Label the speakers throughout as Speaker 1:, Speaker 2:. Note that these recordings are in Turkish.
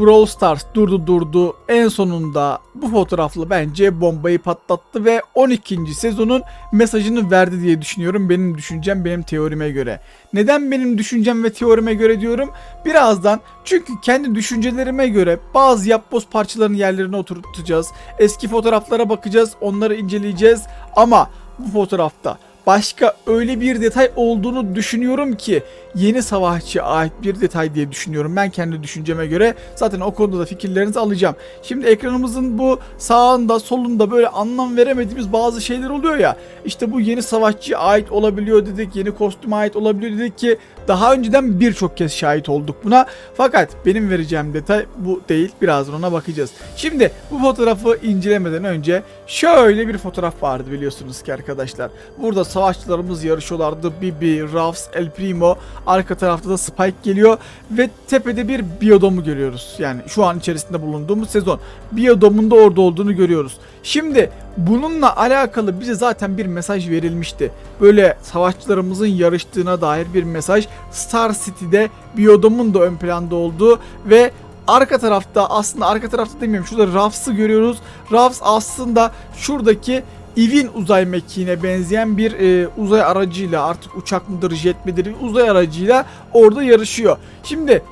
Speaker 1: Brawl Stars durdu durdu en sonunda bu fotoğrafla bence bombayı patlattı ve 12. sezonun mesajını verdi diye düşünüyorum. Benim düşüncem benim teorime göre. Neden benim düşüncem ve teorime göre diyorum? Birazdan çünkü kendi düşüncelerime göre bazı yapboz parçalarının yerlerine oturtacağız. Eski fotoğraflara bakacağız, onları inceleyeceğiz ama bu fotoğrafta başka öyle bir detay olduğunu düşünüyorum ki yeni savaşçıya ait bir detay diye düşünüyorum. Ben kendi düşünceme göre zaten o konuda da fikirlerinizi alacağım. Şimdi ekranımızın bu sağında solunda böyle anlam veremediğimiz bazı şeyler oluyor ya. İşte bu yeni savaşçıya ait olabiliyor dedik, yeni kostüme ait olabiliyor dedik ki daha önceden birçok kez şahit olduk buna. Fakat benim vereceğim detay bu değil. Birazdan ona bakacağız. Şimdi bu fotoğrafı incelemeden önce şöyle bir fotoğraf vardı biliyorsunuz ki arkadaşlar. Burada savaşçılarımız yarışıyorlardı. Bibi, Ruffs, El Primo. Arka tarafta da Spike geliyor ve tepede bir biyodomu görüyoruz. Yani şu an içerisinde bulunduğumuz sezon. Biyodomun da orada olduğunu görüyoruz. Şimdi bununla alakalı bize zaten bir mesaj verilmişti. Böyle savaşçılarımızın yarıştığına dair bir mesaj. Star City'de biyodomun da ön planda olduğu ve arka tarafta aslında arka tarafta demiyorum şurada Ruffs'ı görüyoruz. Ruffs aslında şuradaki Eve'in uzay mekiğine benzeyen bir e, uzay aracıyla artık uçak mıdır jet midir uzay aracıyla orada yarışıyor. Şimdi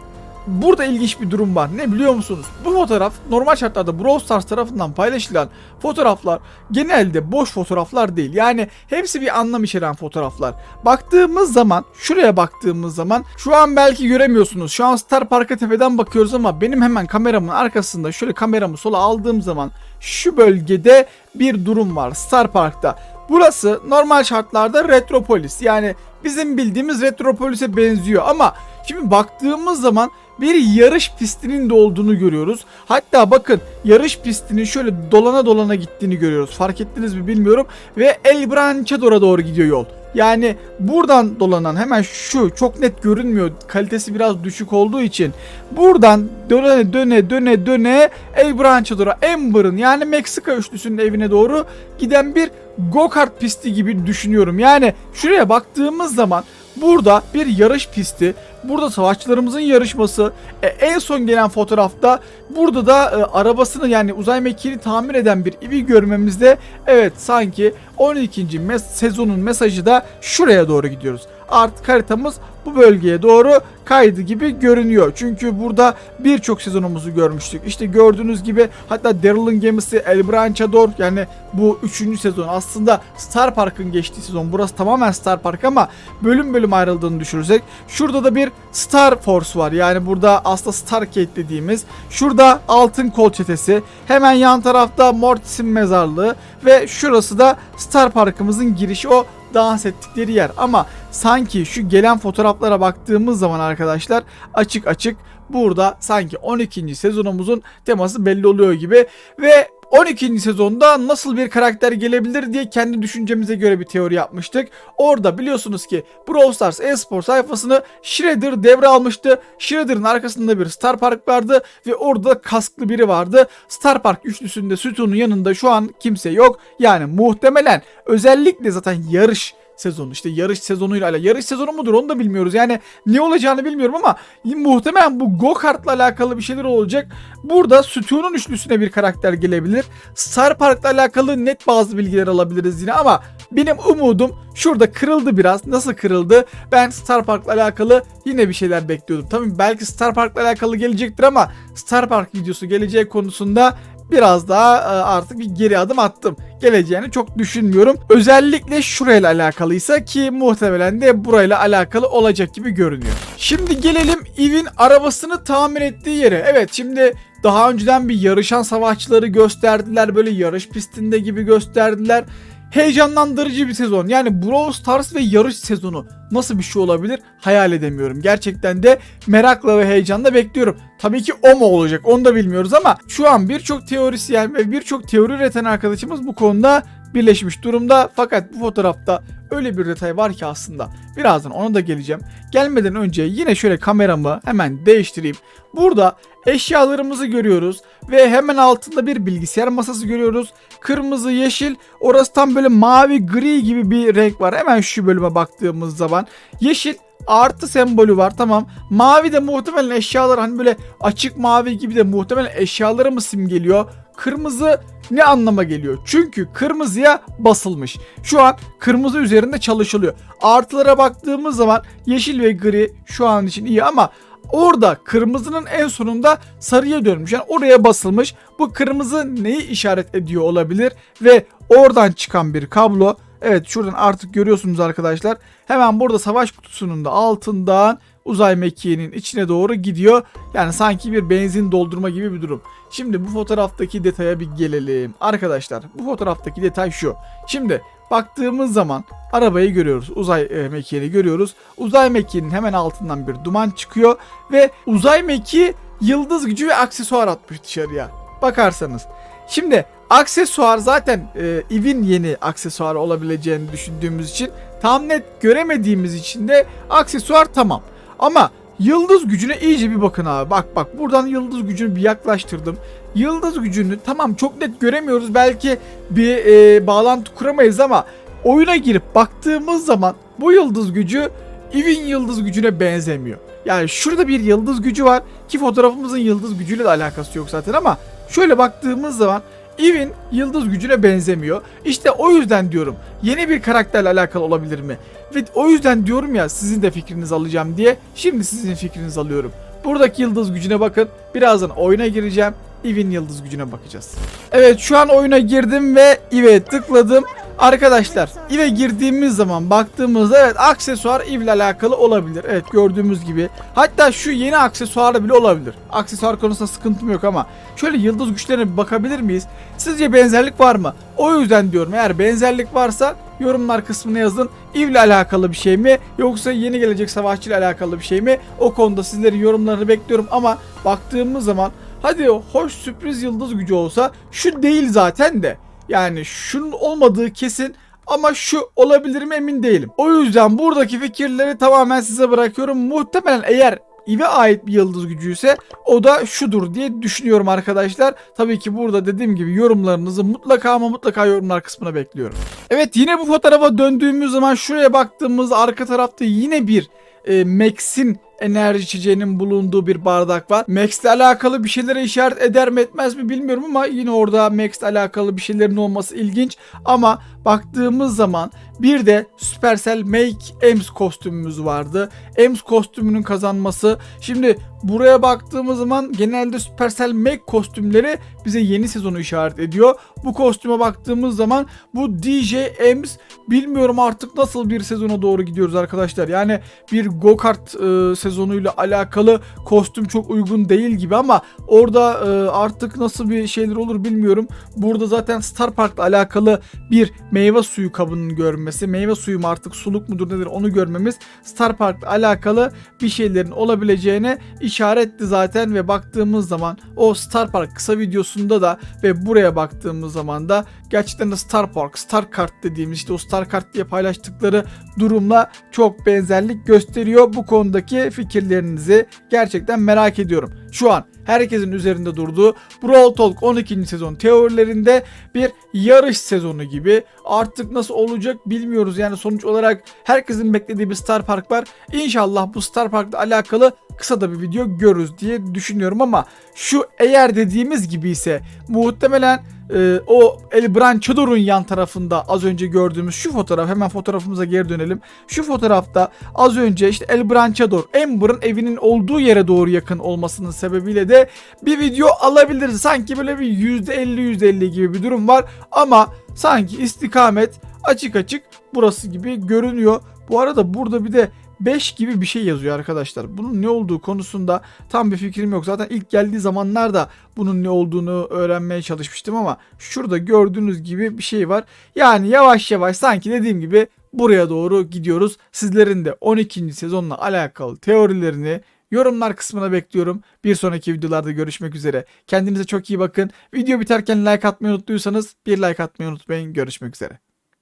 Speaker 1: burada ilginç bir durum var. Ne biliyor musunuz? Bu fotoğraf normal şartlarda Brawl Stars tarafından paylaşılan fotoğraflar genelde boş fotoğraflar değil. Yani hepsi bir anlam içeren fotoğraflar. Baktığımız zaman şuraya baktığımız zaman şu an belki göremiyorsunuz. Şu an Star Park'a tepeden bakıyoruz ama benim hemen kameramın arkasında şöyle kameramı sola aldığım zaman şu bölgede bir durum var Star Park'ta. Burası normal şartlarda Retropolis. Yani bizim bildiğimiz Retropolis'e benziyor ama şimdi baktığımız zaman bir yarış pistinin de olduğunu görüyoruz. Hatta bakın yarış pistinin şöyle dolana dolana gittiğini görüyoruz. Fark ettiniz mi bilmiyorum. Ve El Branchador'a doğru gidiyor yol. Yani buradan dolanan hemen şu çok net görünmüyor. Kalitesi biraz düşük olduğu için. Buradan döne döne döne döne El Branchador'a Amber'ın yani Meksika üçlüsünün evine doğru giden bir go-kart pisti gibi düşünüyorum. Yani şuraya baktığımız zaman burada bir yarış pisti. Burada savaşçılarımızın yarışması. E, en son gelen fotoğrafta burada da e, arabasını yani uzay mekiğini tamir eden bir ivi görmemizde evet sanki 12. mes- sezonun mesajı da şuraya doğru gidiyoruz. Artık haritamız bu bölgeye doğru kaydı gibi görünüyor. Çünkü burada birçok sezonumuzu görmüştük. İşte gördüğünüz gibi hatta Daryl'ın gemisi El Branchador yani bu 3. sezon aslında Star Park'ın geçtiği sezon. Burası tamamen Star Park ama bölüm bölüm ayrıldığını düşünürsek şurada da bir Star Force var. Yani burada aslında Stargate dediğimiz. Şurada Altın Kol Çetesi. Hemen yan tarafta Mortis'in mezarlığı ve şurası da Star Park'ımızın girişi o dans ettikleri yer. Ama sanki şu gelen fotoğraflara baktığımız zaman arkadaşlar açık açık burada sanki 12. sezonumuzun teması belli oluyor gibi ve 12. sezonda nasıl bir karakter gelebilir diye kendi düşüncemize göre bir teori yapmıştık. Orada biliyorsunuz ki Brawl Stars e-spor sayfasını Shredder devralmıştı. Shredder'ın arkasında bir Star Park vardı ve orada kasklı biri vardı. Star Park üçlüsünde sütunun yanında şu an kimse yok. Yani muhtemelen özellikle zaten yarış sezonu işte yarış sezonuyla alakalı. Yarış sezonu mudur onu da bilmiyoruz. Yani ne olacağını bilmiyorum ama muhtemelen bu go kartla alakalı bir şeyler olacak. Burada sütunun üçlüsüne bir karakter gelebilir. Star Park'la alakalı net bazı bilgiler alabiliriz yine ama benim umudum şurada kırıldı biraz. Nasıl kırıldı? Ben Star Park'la alakalı yine bir şeyler bekliyordum. Tabii belki Star Park'la alakalı gelecektir ama Star Park videosu geleceği konusunda biraz daha e, artık bir geri adım attım. Geleceğini çok düşünmüyorum. Özellikle şurayla alakalıysa ki muhtemelen de burayla alakalı olacak gibi görünüyor. Şimdi gelelim Eve'in arabasını tamir ettiği yere. Evet şimdi daha önceden bir yarışan savaşçıları gösterdiler. Böyle yarış pistinde gibi gösterdiler. Heyecanlandırıcı bir sezon. Yani Brawl Stars ve yarış sezonu nasıl bir şey olabilir hayal edemiyorum. Gerçekten de merakla ve heyecanla bekliyorum. Tabii ki o mu olacak onu da bilmiyoruz ama şu an birçok teorisyen ve birçok teori üreten arkadaşımız bu konuda birleşmiş durumda. Fakat bu fotoğrafta öyle bir detay var ki aslında. Birazdan ona da geleceğim. Gelmeden önce yine şöyle kameramı hemen değiştireyim. Burada eşyalarımızı görüyoruz ve hemen altında bir bilgisayar masası görüyoruz. Kırmızı, yeşil, orası tam böyle mavi, gri gibi bir renk var. Hemen şu bölüme baktığımız zaman yeşil artı sembolü var tamam. Mavi de muhtemelen eşyalar hani böyle açık mavi gibi de muhtemelen eşyaları mı simgeliyor? Kırmızı ne anlama geliyor? Çünkü kırmızıya basılmış. Şu an kırmızı üzerinde çalışılıyor. Artılara baktığımız zaman yeşil ve gri şu an için iyi ama orada kırmızının en sonunda sarıya dönmüş. Yani oraya basılmış. Bu kırmızı neyi işaret ediyor olabilir? Ve oradan çıkan bir kablo. Evet şuradan artık görüyorsunuz arkadaşlar. Hemen burada savaş kutusunun da altından uzay mekiğinin içine doğru gidiyor. Yani sanki bir benzin doldurma gibi bir durum. Şimdi bu fotoğraftaki detaya bir gelelim. Arkadaşlar bu fotoğraftaki detay şu. Şimdi baktığımız zaman arabayı görüyoruz. Uzay e, mekiğini görüyoruz. Uzay mekiğinin hemen altından bir duman çıkıyor ve uzay mekiği yıldız gücü ve aksesuar atmış dışarıya. Bakarsanız. Şimdi aksesuar zaten e, Eve'in yeni aksesuarı olabileceğini düşündüğümüz için tam net göremediğimiz için de aksesuar tamam. Ama yıldız gücüne iyice bir bakın abi. Bak bak buradan yıldız gücünü bir yaklaştırdım. Yıldız gücünü tamam çok net göremiyoruz. Belki bir e, bağlantı kuramayız ama oyuna girip baktığımız zaman bu yıldız gücü Eve'in yıldız gücüne benzemiyor. Yani şurada bir yıldız gücü var ki fotoğrafımızın yıldız gücüyle de alakası yok zaten ama şöyle baktığımız zaman Eve'in yıldız gücüne benzemiyor. İşte o yüzden diyorum yeni bir karakterle alakalı olabilir mi? Ve o yüzden diyorum ya sizin de fikrinizi alacağım diye. Şimdi sizin fikrinizi alıyorum. Buradaki yıldız gücüne bakın. Birazdan oyuna gireceğim. Eve'in yıldız gücüne bakacağız. Evet şu an oyuna girdim ve Eve'ye tıkladım. Arkadaşlar Eve girdiğimiz zaman baktığımızda evet aksesuar Eve ile alakalı olabilir. Evet gördüğümüz gibi. Hatta şu yeni aksesuarı bile olabilir. Aksesuar konusunda sıkıntım yok ama şöyle yıldız güçlerine bir bakabilir miyiz? Sizce benzerlik var mı? O yüzden diyorum eğer benzerlik varsa yorumlar kısmına yazın. Eve ile alakalı bir şey mi yoksa yeni gelecek savaşçı ile alakalı bir şey mi? O konuda sizlerin yorumlarını bekliyorum ama baktığımız zaman hadi hoş sürpriz yıldız gücü olsa şu değil zaten de. Yani şunun olmadığı kesin ama şu olabilir mi emin değilim. O yüzden buradaki fikirleri tamamen size bırakıyorum. Muhtemelen eğer İve ait bir yıldız gücüyse o da şudur diye düşünüyorum arkadaşlar. Tabii ki burada dediğim gibi yorumlarınızı mutlaka ama mutlaka yorumlar kısmına bekliyorum. Evet yine bu fotoğrafa döndüğümüz zaman şuraya baktığımızda arka tarafta yine bir e, Max'in enerji içeceğinin bulunduğu bir bardak var. Max'le alakalı bir şeylere işaret eder mi etmez mi bilmiyorum ama yine orada Max'le alakalı bir şeylerin olması ilginç. Ama baktığımız zaman bir de Supercell Make Ems kostümümüz vardı. Ems kostümünün kazanması. Şimdi buraya baktığımız zaman genelde Supercell Make kostümleri bize yeni sezonu işaret ediyor. Bu kostüme baktığımız zaman bu DJ Ems bilmiyorum artık nasıl bir sezona doğru gidiyoruz arkadaşlar. Yani bir go-kart e, sezonuyla alakalı kostüm çok uygun değil gibi ama orada e, artık nasıl bir şeyler olur bilmiyorum. Burada zaten Star Park'la alakalı bir meyve suyu kabının görünmesi, meyve suyu mu artık suluk mudur nedir onu görmemiz Star Park'la alakalı bir şeylerin olabileceğine işaretti zaten ve baktığımız zaman o Star Park kısa videosunda da ve buraya baktığımız zaman da gerçekten de Star Park, Star Kart dediğimiz işte o Star Kart diye paylaştıkları durumla çok benzerlik gösteriyor. Bu konudaki fikirlerinizi gerçekten merak ediyorum. Şu an herkesin üzerinde durduğu Brawl Talk 12. sezon teorilerinde bir yarış sezonu gibi. Artık nasıl olacak bilmiyoruz. Yani sonuç olarak herkesin beklediği bir Star Park var. İnşallah bu Star Park'la alakalı kısa da bir video görürüz diye düşünüyorum ama şu eğer dediğimiz gibi ise muhtemelen e, o El Branchador'un yan tarafında az önce gördüğümüz şu fotoğraf hemen fotoğrafımıza geri dönelim. Şu fotoğrafta az önce işte El Branchador Amber'ın evinin olduğu yere doğru yakın olmasının sebebiyle de bir video alabiliriz. Sanki böyle bir %50 %50 gibi bir durum var ama sanki istikamet açık açık burası gibi görünüyor. Bu arada burada bir de 5 gibi bir şey yazıyor arkadaşlar. Bunun ne olduğu konusunda tam bir fikrim yok. Zaten ilk geldiği zamanlarda bunun ne olduğunu öğrenmeye çalışmıştım ama şurada gördüğünüz gibi bir şey var. Yani yavaş yavaş sanki dediğim gibi buraya doğru gidiyoruz. Sizlerin de 12. sezonla alakalı teorilerini yorumlar kısmına bekliyorum. Bir sonraki videolarda görüşmek üzere. Kendinize çok iyi bakın. Video biterken like atmayı unuttuysanız bir like atmayı unutmayın. Görüşmek üzere.